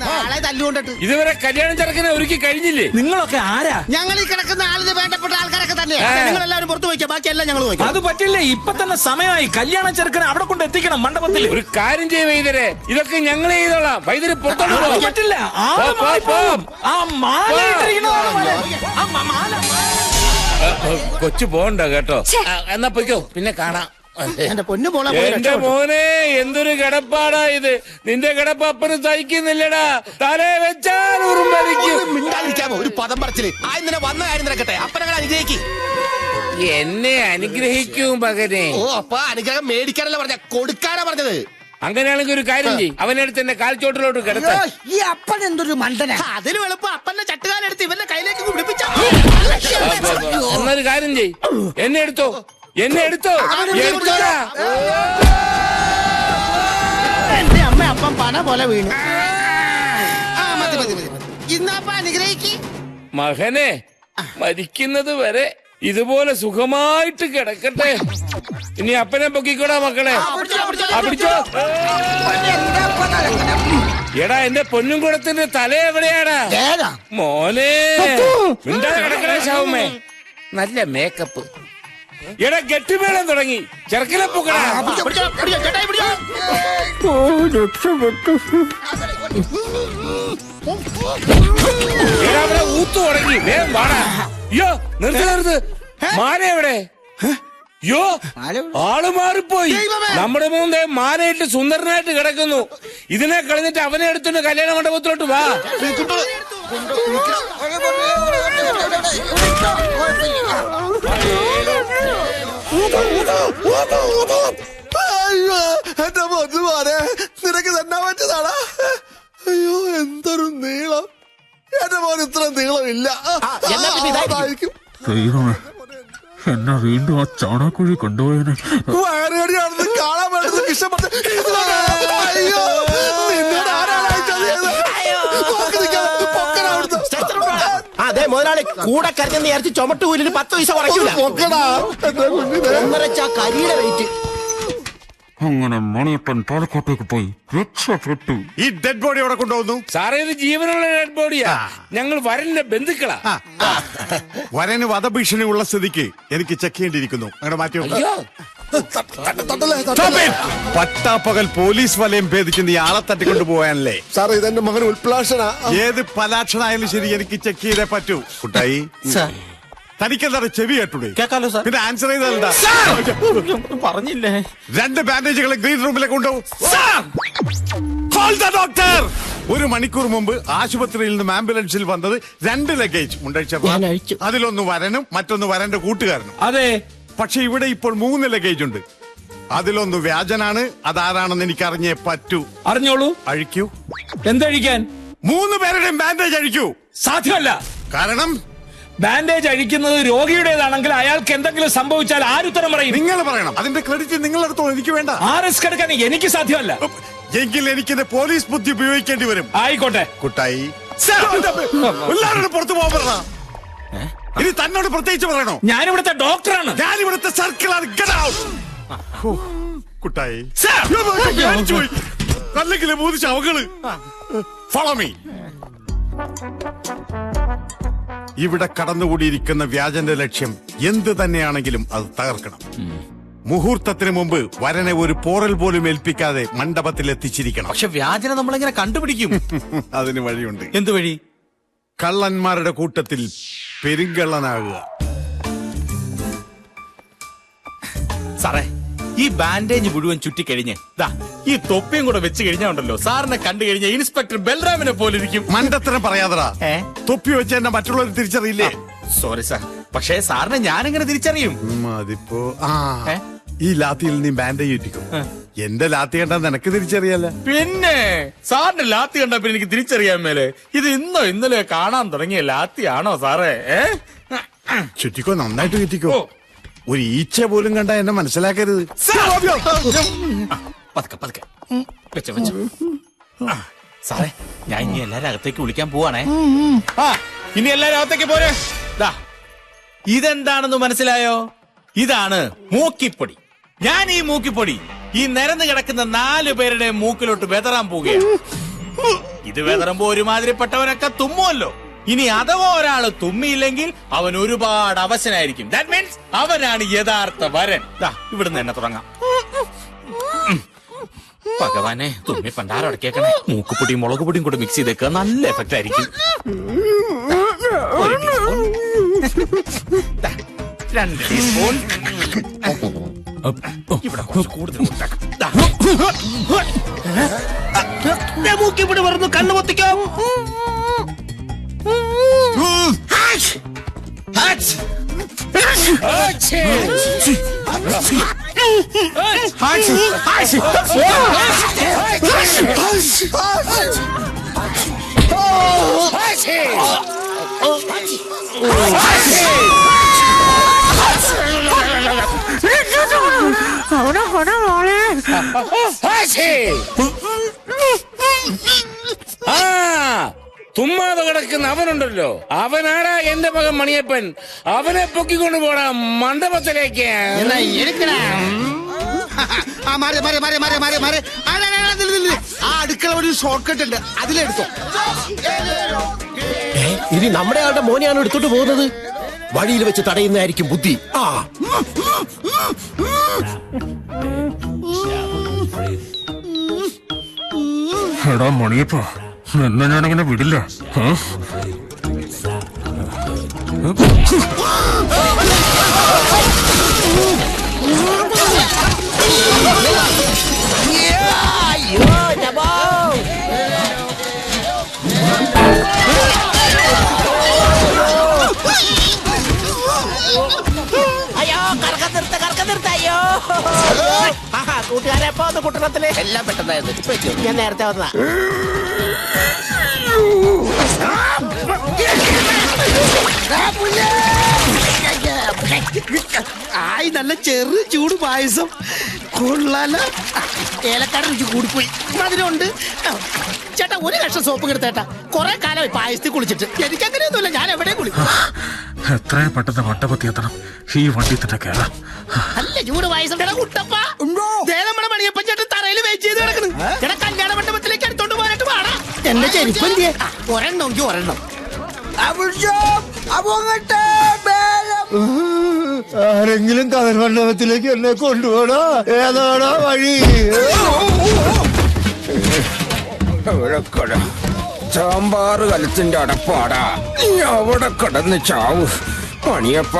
നാളെ തല്ലുകൊണ്ടിട്ട്. ഇതുവരെ കല്യാണം ചെറുക്കനെ ഒരുക്കി കഴിഞ്ഞില്ലേ? നിങ്ങളൊക്കെ ആരാ? ഞങ്ങൾ ഈ കിടക്കുന്ന ആളിന് വേണ്ടപ്പെട്ട ആൾക്കാരൊക്കെ തന്നെയാ. നിങ്ങൾ എല്ലാവരും പുറത്തു വയ്ക്കുക ബാക്കിയെല്ലാം ഞങ്ങൾ വയ്ക്കാം അത് പറ്റില്ല? ഇപ്പൊ തന്നെ സമയമായി. കല്യാണ ചെറുക്കനെ അവിടെ കൊണ്ട് എത്തിക്കണം മണ്ഡപത്തിൽ ഒരു കാര്യം ചെയ്യ വൈദ്യരെ. ഇതൊക്കെ ഞങ്ങൾ ചെയ്തോളാം. വൈദ്യര് പുറത്തോട്ട്. പറ്റില്ല. ആ മാല. ആ മാല കൊച്ചു പോണ്ട കേട്ടോ. എന്നാ പൊയ്ക്കോ. പിന്നെ കാണാം. എന്റെ പൊന്നു എന്റെ മോനെ എന്തൊരു കിടപ്പാടാ ഇത്. നിന്റെ കിടപ്പ് അപ്പനും സഹിക്കുന്നില്ലടാ. തലേ വെച്ചാൽ മിണ്ടാതിരിക്കാമോ? ഒരു പദം പറച്ചിൽ. ആ ഇന്നലെ വന്ന കാര്യം നിരക്കട്ടെ അപ്പനങ്ങൾ അനുഗ്രഹിക്ക്. എന്നെ അനുഗ്രഹിക്കും മകനെ. ഓ അപ്പ അനുഗ്രഹം മേടിക്കാനല്ല പറഞ്ഞ. കൊടുക്കാനാ പറഞ്ഞത്. അങ്ങനെയാണെങ്കിൽ ഒരു കാര്യം ചെയ്യും. അവനടുത്ത് എന്നെ കാൽച്ചോട്ടിലോട്ട് കിടത്ത. ഈ അപ്പൻ എന്തൊരു മണ്ടന. അതിന് എളുപ്പം അപ്പന്റെ ചട്ടുകാലെടുത്ത് ഇവന്റെ കയ്യിലേക്ക് പിടിപ്പിച്ച എന്നൊരു കാര്യം ചെയ് എന്നെ എടുത്തോ. എന്നെ എടുത്തോ? എന്റെ അമ്മ അപ്പം പന പോലെ വീണു. ആ മതി മതി മതി മതി. ഇന്നപ്പ അനുഗ്രഹിക്ക്. മകനെ മരിക്കുന്നത് വരെ ഇതുപോലെ സുഖമായിട്ട് കിടക്കട്ടെ. ഇനി അപ്പനെ പൊക്കിക്കോടാ മക്കളെ. അപ്പിടിച്ചോ എടാ എന്റെ പൊന്നും കുടത്തിന്റെ തല എവിടെയാടാ? മോനെ മിണ്ടാതെ കിടക്കണേ ശവമേ നല്ല മേക്കപ്പ് എടാ കെട്ടുമേളം തുടങ്ങി. ചെറുക്കനെ പൊക്കടാ. ചേട്ടായി പിടിച്ചോ. എടാ അവിടെ ഊത്തു തുടങ്ങി. വേഗം വാടാ. അയ്യോ നിർത്ത് നിർത്ത്. മാന എവിടെ? യോ ആൾ മാറിപ്പോയി. നമ്മുടെ മുമ്പേ മാലയിട്ട് സുന്ദരനായിട്ട് കിടക്കുന്നു. ഇതിനെ കളഞ്ഞിട്ട് അവനെ എടുത്തോണ്ട് കല്യാണ മണ്ഡപത്തിലോട്ട് വാ. അയ്യോ എന്റെ പൊന്നു മോനെ നിനക്ക് തന്നെ പറ്റതാടാ അയ്യോ എന്തൊരു നീളം. എന്റെ മോൻ ഇത്ര. അതായിരിക്കും. ദൈവമേ എന്നെ വീണ്ടും ആ ചാണാക്കുഴി കൊണ്ടുപോയതിന് വയറുകടി കാണാൻ വേണ്ടത് ഇഷ്ടപ്പെട്ട് മുതലാളി കൂടെ കരുതെന്ന് വിചാരിച്ച് ചുമട്ട് കൂലിന് പത്ത് പൈസ കുറയ്ക്കൂല. പൊക്കടാ. എന്റെ ചാ കരിയുടെ വെയിറ്റ് അങ്ങനെ മണിയപ്പൻ പാലക്കാട്ടേക്ക് പോയി രക്ഷപ്പെട്ടു. ഈ ഡെഡ് ബോഡി അവിടെ കൊണ്ടുവന്നു? സാറേ ഇത് ജീവനുള്ള ഡെഡ് ബോഡിയാ ഞങ്ങൾ വരന്റെ ബന്ധുക്കളാ. വരന് വധഭീഷണി ഉള്ള സ്ഥിതിക്ക് എനിക്ക് ചെക്ക് ചെയ്യേണ്ടിയിരിക്കുന്നു. അങ്ങനെ മാറ്റി പട്ടാപ്പകൽ പോലീസ് വലയം ഭേദിച്ച് നീ ആളെ തട്ടിക്കൊണ്ടു പോവാനല്ലേ? സാറേ ഇതെന്റെ മകൻ ഉൽപ്ലാഷനാ ഏത് പലാക്ഷനായാലും ശരി എനിക്ക് ചെക്ക് ചെയ്തേ പറ്റൂ. കുട്ടായി. തനിക്കെന്താണ് ചെവി കേട്ടൂടെ? കേക്കാലോ സാർ. പിന്നെ ആൻസർ ചെയ്തല്ല പറഞ്ഞില്ലേ? രണ്ട് ബാൻഡേജുകൾ ഗ്രീൻ റൂമിലേക്ക് കൊണ്ടുപോകും. ഡോക്ടർ ഒരു മണിക്കൂർ മുമ്പ് ആശുപത്രിയിൽ നിന്നും ആംബുലൻസിൽ വന്നത് രണ്ട് ലഗേജ് ഞാൻ അതിലൊന്ന് വരനും മറ്റൊന്ന് വരന്റെ കൂട്ടുകാരനും. അതെ. പക്ഷെ ഇവിടെ ഇപ്പോൾ മൂന്ന് ലഗേജ് ഉണ്ട്. അതിലൊന്ന് വ്യാജനാണ് അതാരാണെന്ന് എനിക്ക് അറിഞ്ഞേ പറ്റൂ. അറിഞ്ഞോളൂ. അഴിക്കൂ. എന്തഴിക്കാൻ? മൂന്ന് പേരുടെയും ബാൻഡേജ് അഴിക്കൂ. സാധ്യമല്ല. കാരണം? ബാൻഡേജ് അഴിക്കുന്നത് രോഗിയുടേതാണെങ്കിൽ അയാൾക്ക് എന്തെങ്കിലും സംഭവിച്ചാൽ ആരുത്തരം പറയും? നിങ്ങൾ പറയണം. അതിന്റെ ക്രെഡിറ്റ് നിങ്ങളെടുത്തോ എനിക്ക് വേണ്ട. ആ റിസ്ക് എടുക്കാൻ എനിക്ക് സാധ്യമല്ല. എങ്കിൽ എനിക്ക് പോലീസ് ബുദ്ധി ഉപയോഗിക്കേണ്ടി വരും. ആയിക്കോട്ടെ. കുട്ടായി. എല്ലാവരും പുറത്തു പോകാൻ പറഞ്ഞ ഇനി തന്നോട് പ്രത്യേകിച്ച് പറയണോ? ഞാനിവിടുത്തെ ഡോക്ടറാണ്. ഞാൻ ഇവിടുത്തെ സർക്കിൾ! കുട്ടായി. അല്ലെങ്കിൽ മൂന്ന് ശവങ്ങൾ ഫോളോ മീ ഇവിടെ കടന്നുകൂടിയിരിക്കുന്ന വ്യാജന്റെ ലക്ഷ്യം എന്ത് തന്നെയാണെങ്കിലും അത് തകർക്കണം. മുഹൂർത്തത്തിന് മുമ്പ് വരനെ ഒരു പോറൽ പോലും ഏൽപ്പിക്കാതെ മണ്ഡപത്തിൽ എത്തിച്ചിരിക്കണം. പക്ഷെ വ്യാജനെ നമ്മളെങ്ങനെ കണ്ടുപിടിക്കും? അതിന് വഴിയുണ്ട്. എന്ത് വഴി? കള്ളന്മാരുടെ കൂട്ടത്തിൽ പെരുങ്കള്ളനാകുക. സാറേ ഈ ബാൻഡേജ് മുഴുവൻ ചുറ്റിക്കഴിഞ്ഞ് ദാ ഈ തൊപ്പിയും കൂടെ വെച്ച് കഴിഞ്ഞാണ്ടല്ലോ സാറിനെ കണ്ടു കഴിഞ്ഞ ഇൻസ്പെക്ടർ ബൽറാമിനെ പോലെ ഇരിക്കും മണ്ടത്തരം പറയാതടാ ഏ? തൊപ്പി വെച്ച് എന്നെ മറ്റുള്ളവർ തിരിച്ചറിയില്ലേ? സോറി സാർ പക്ഷേ സാറിനെ ഞാനെങ്ങനെ തിരിച്ചറിയും? ഉം, അതിപ്പോ ആ ഏ? ഈ ലാത്തിയിൽ നീ ബാൻഡേജ് ചുറ്റിക്കും എന്റെ ലാത്തി കണ്ടാ നിനക്ക് തിരിച്ചറിയാല്ല പിന്നെ സാറിന്റെ ലാത്തി കണ്ടപ്പോ എനിക്ക് തിരിച്ചറിയാൻ മേലെ. ഇത് ഇന്നോ ഇന്നലെ കാണാൻ തുടങ്ങിയ ലാത്തിയാണോ സാറേ? ഏ? ചുറ്റിക്കോ നന്നായിട്ട് ചുറ്റിക്കോ. ഒരു ഈച്ച പോലും കണ്ട എന്നെ മനസ്സിലാക്കരുത്. പതുക്കെ പതുക്കെ വെച്ചോ വെച്ചോ. ആ, സാറേ ഞാൻ ഇനി എല്ലാരും അകത്തേക്ക് വിളിക്കാൻ പോവാണേ. ആ ഇനി എല്ലാരും അകത്തേക്ക് പോരെ. ദാ ഇതെന്താണെന്ന് മനസ്സിലായോ? ഇതാണ് മൂക്കിപ്പൊടി. ഞാൻ ഈ മൂക്കിപ്പൊടി ഈ നിരന്ന് കിടക്കുന്ന നാലു പേരുടെ മൂക്കിലോട്ട് വെതറാൻ പോവുകയാണ്. ഇത് വെതറുമ്പോ ഒരുമാതിരിപ്പെട്ടവനൊക്കെ തുമ്മുമല്ലോ ഇനി അഥവാ ഒരാൾ തുമ്മിയില്ലെങ്കിൽ അവൻ ഒരുപാട് അവശനായിരിക്കും. ദാറ്റ് മീൻസ് അവനാണ് യഥാർത്ഥ വരൻ. ഇവിടുന്ന് തന്നെ തുടങ്ങാം. ഭഗവാനെ തുമ്മി പണ്ടാരടക്കേക്കണേ മൂക്കുപൊടിയും മുളക് പൊടിയും കൂടെ മിക്സ് ചെയ്തേക്കുക നല്ല എഫക്റ്റ് ആയിരിക്കും. രണ്ട് ടീസ്പൂൺ ഇവിടെ കുറച്ച് കൂടുതൽ കൊടുത്തേക്കാം. ദാ. ദേ മൂക്കിപ്പിടി പറഞ്ഞു കണ്ണു പൊത്തിക്കാം ആ തുമ്മാതെ കിടക്കുന്ന അവനുണ്ടല്ലോ. അവനാരാ എന്റെ മകൻ മണിയപ്പൻ? അവനെ പൊക്കിക്കൊണ്ട് പോടാ മണ്ഡപത്തിലേക്ക്. ആ അടുക്കള ഒരു ഷോർട്ട് കട്ട് ഉണ്ട്. അതിലെടുത്തോ. ഇനി നമ്മുടെ ആളുടെ മോനെയാണ് എടുത്തോട്ട് പോകുന്നത്? വഴിയിൽ വെച്ച് തടയുന്നതായിരിക്കും ബുദ്ധി. ആ. എടാ മണിയപ്പ നിന്നെ ഞാനങ്ങനെ വിടില്ല ഏ? ആഹാ കൂട്ടുകാരെ എപ്പോ വന്നു കുട്ടണത്തിൽ എല്ലാം പെട്ടെന്നായിരുന്നു. ഞാൻ നേരത്തെ വന്നതാ. ആയി നല്ല ചെറു ചൂട് പായസം. കൊള്ളാല. ഏലക്കാട് രുചി കൂടിപ്പോയി. മധുരമുണ്ട് ചേട്ടാ ഒരു ലക്ഷം സോപ്പ് എടുത്തേട്ടാ കുറെ കാലമായി പായസത്തിൽ കുളിച്ചിട്ട്. എനിക്കങ്ങനെയൊന്നുമില്ല. ഞാൻ എവിടെയും കുളിക്കും. എത്രയും പെട്ടെന്ന് മണ്ഡപത്തി എത്തണം. ഈ വണ്ടി തന്നെ കേറാം. നല്ല ചൂട് കുട്ടപ്പ. ദേ നമ്മുടെ മണിയപ്പൻ ചേട്ടൻ തറയിൽ വെച്ച് ചെയ്ത് കിടക്കുന്നു. എടാ കല്യാണ മണ്ഡപത്തിലേക്ക് എടുത്തോണ്ട് പോകാനായിട്ട് വേണം എന്റെ ചെരുപ്പ് എന്തിയെ? ഒരെണ്ണം എങ്കിൽ ഒരെണ്ണം. ആരെങ്കിലും കതൽ മണ്ഡപത്തിലേക്ക് എന്നെ കൊണ്ടുപോടാ. ഏതാടാ വഴി? സാമ്പാറ് കലത്തിന്റെ അടപ്പാടാ. നീ അവിടെ കിടന്ന് ചാവ്. മണിയപ്പ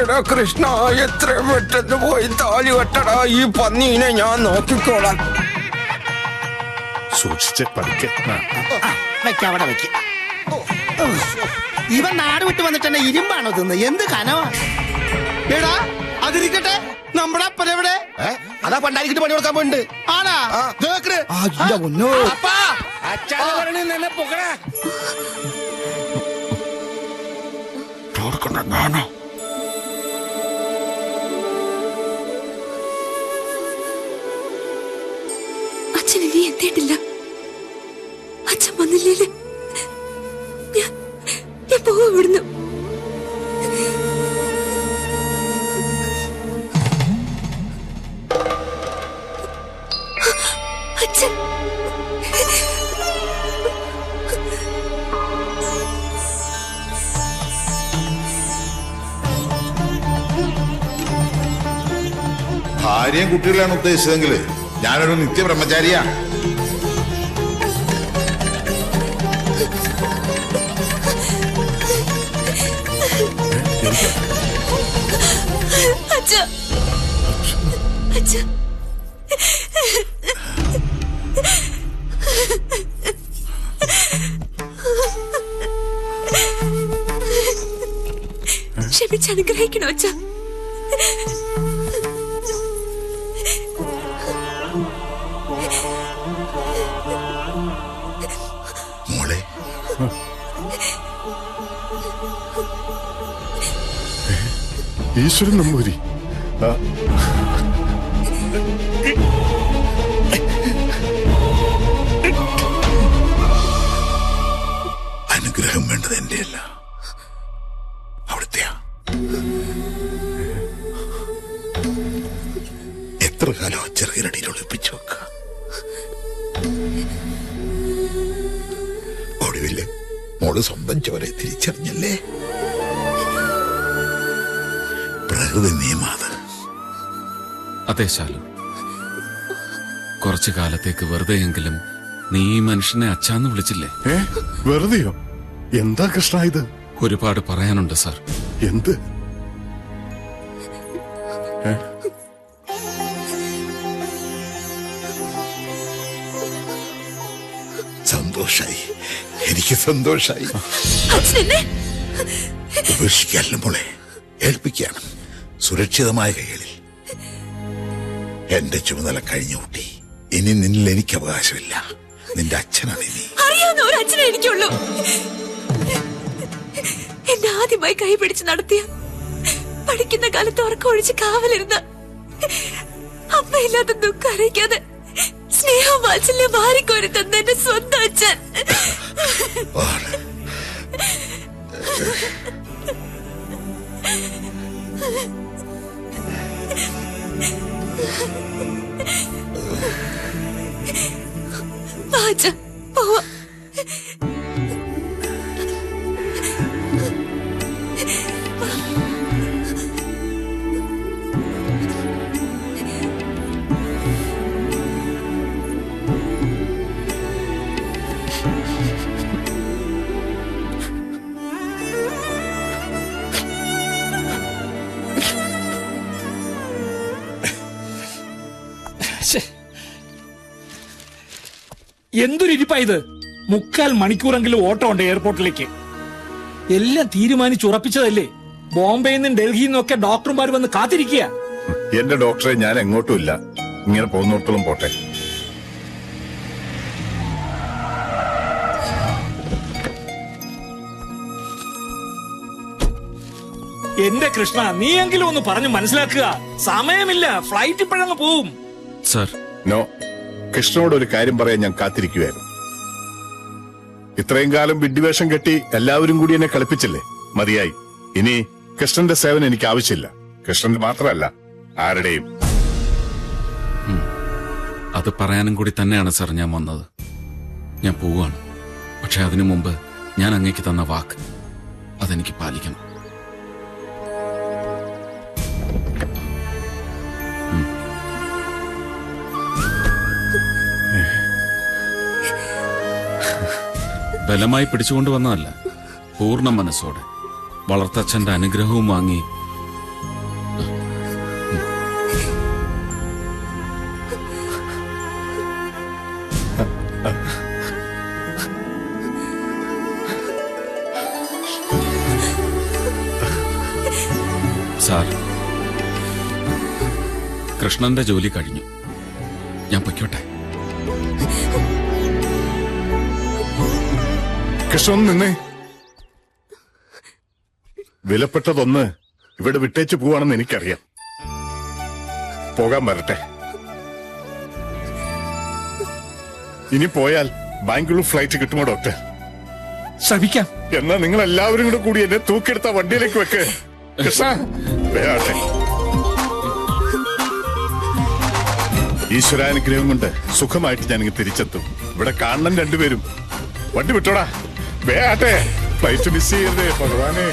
എടാ കൃഷ്ണ എത്ര പെട്ടെന്ന് പോയി താലി വെട്ടടാ ഈ പന്നീനെ ഞാൻ നോക്കിക്കോളാം. സൂക്ഷിച്ച് പതുക്കെ. വെക്ക അവിടെ വെക്ക. ഇവൻ നാട് വിട്ട് വന്നിട്ട് തന്നെ ഇരുമ്പാണോ തിന്ന്? എന്ത് കനവാ? എടാ അതിരിക്കട്ടെ. നമ്മുടെ അപ്പനെവിടെ അതാ പണ്ടാരിക്കിട്ട് പണി കൊടുക്കാൻ പോയിട്ടുണ്ട് ആണാ? അപ്പാ പറഞ്ഞ് നിന്നെ പൊക്കടാ ഓർക്കണ്ട ഞാനോ അച്ഛൻ ഇനി എത്തിയിട്ടില്ല. അച്ഛൻ വന്നില്ലേ ഞാൻ ഞാൻ പോവാ ഇവിടുന്ന് അച്ഛൻ ഭാര്യയും കുട്ടികളെയാണ് ഉദ്ദേശിച്ചതെങ്കിൽ ഞാനൊരു നിത്യബ്രഹ്മചാരിയാ. ബ്രഹ്മചാരിയാ ക്ഷമിച്ചനുഗ്രഹിക്കണോ അച്ഛ? ഈശ്വരൻ നമ്പൂരി അനുഗ്രഹം വേണ്ടത് എന്റെയല്ല. അവിടുത്തെയാ. എത്ര കാലം ചെറുകിരടിയിൽ ഒളിപ്പിച്ചു വെക്ക? ഒടുവിൽ മോൾ സ്വന്തം ചോരെ തിരിച്ചറിഞ്ഞല്ലേ? പ്രകൃതി നിയമാത് അതെ ശാലു. കുറച്ചു കാലത്തേക്ക് വെറുതെയെങ്കിലും നീ ഈ മനുഷ്യനെ അച്ഛാന്ന് വിളിച്ചില്ലേ? ഏ? വെറുതെയോ? എന്താ കൃഷ്ണ ഇത്? ഒരുപാട് പറയാനുണ്ട് സാർ. എന്ത്? സന്തോഷായി. എനിക്ക് സന്തോഷായി. മോളെ. ഏൽപ്പിക്കുകയാണ്. സുരക്ഷിതമായ കൈകളിൽ. എന്റെ ചുമതല കഴിഞ്ഞു കുട്ടി. ഇനി നിന്നിൽ എനിക്ക് അവകാശമില്ല. നിന്റെ അച്ഛനാണ് ഇനി. അറിയാവുന്ന ഒരു അച്ഛനെ എനിക്കുള്ളൂ. എന്നെ ആദ്യമായി കൈപിടിച്ച് നടത്തിയ പഠിക്കുന്ന കാലത്ത് ഉറക്കമൊഴിച്ച് കാവലിരുന്ന അമ്മയില്ലാത്ത ദുഃഖം അറിയിക്കാതെ സ്നേഹം വാത്സല്യം മാറിക്കോരി തന്ന എന്റെ സ്വന്തം അച്ഛൻ. വാ. അച്ഛാ, പോവാം എന്തൊരു ഇരിപ്പാ ഇത്? മുക്കാൽ മണിക്കൂറെങ്കിലും ഓട്ടോ ഉണ്ട് എയർപോർട്ടിലേക്ക്. എല്ലാം തീരുമാനിച്ചുറപ്പിച്ചതല്ലേ ബോംബെയിൽ നിന്നും ഡൽഹിയിൽ നിന്നൊക്കെ ഡോക്ടർമാർ വന്ന് കാത്തിരിക്കുക. എന്റെ ഡോക്ടറെ ഞാൻ എങ്ങോട്ടും ഇല്ല. ഇങ്ങനെ പോകുന്നിടത്തോളം പോട്ടെ. എന്റെ കൃഷ്ണ നീയെങ്കിലും ഒന്ന് പറഞ്ഞു മനസ്സിലാക്കുക. സമയമില്ല. ഫ്ലൈറ്റ് ഇപ്പോഴങ്ങ് പോവും. സർ. നോ. കൃഷ്ണനോട് ഒരു കാര്യം പറയാൻ ഞാൻ കാത്തിരിക്കുകയായിരുന്നു ഇത്രയും കാലം വിഡ്ഢിവേഷം കെട്ടി എല്ലാവരും കൂടി എന്നെ കളിപ്പിച്ചില്ലേ? മതിയായി. ഇനി കൃഷ്ണന്റെ സേവനം എനിക്ക് ആവശ്യമില്ല. കൃഷ്ണന്റെ മാത്രമല്ല ആരുടെയും. അത് പറയാനും കൂടി തന്നെയാണ് സാർ ഞാൻ വന്നത്. ഞാൻ പോവാണ് പക്ഷെ അതിനു മുമ്പ് ഞാൻ അങ്ങേക്ക് തന്ന വാക്ക് അതെനിക്ക് പാലിക്കണം. ബലമായി പിടിച്ചുകൊണ്ട് വന്നതല്ല പൂർണ മനസ്സോടെ. വളർത്തച്ഛന്റെ അനുഗ്രഹവും വാങ്ങി. സാർ കൃഷ്ണന്റെ ജോലി കഴിഞ്ഞു. ഞാൻ പൊയ്ക്കോട്ടെ. കൃഷ്ണൻ നിന്നെ വിലപ്പെട്ടതൊന്ന് ഇവിടെ വിട്ടേച്ച് പോവാണെന്ന് എനിക്കറിയാം. പോകാൻ വരട്ടെ. ഇനി പോയാൽ ബാംഗ്ലൂർ ഫ്ലൈറ്റ് കിട്ടുമോ ഡോക്ടർ? ശ്രമിക്കാം. എന്നാ നിങ്ങൾ എല്ലാവരും കൂടെ കൂടി എന്നെ തൂക്കിയെടുത്ത വണ്ടിയിലേക്ക് വെക്ക്. കൃഷ്ണ ഈശ്വരാനുഗ്രഹം കൊണ്ട് സുഖമായിട്ട് ഞാനിങ്ങ് തിരിച്ചെത്തും. ഇവിടെ കാണണം രണ്ടുപേരും. വണ്ടി വിട്ടോടാ. വേട്ടെ ഫ്ലൈറ്റ് മിസ് ചെയ്യരുതേ ഭഗവാനെ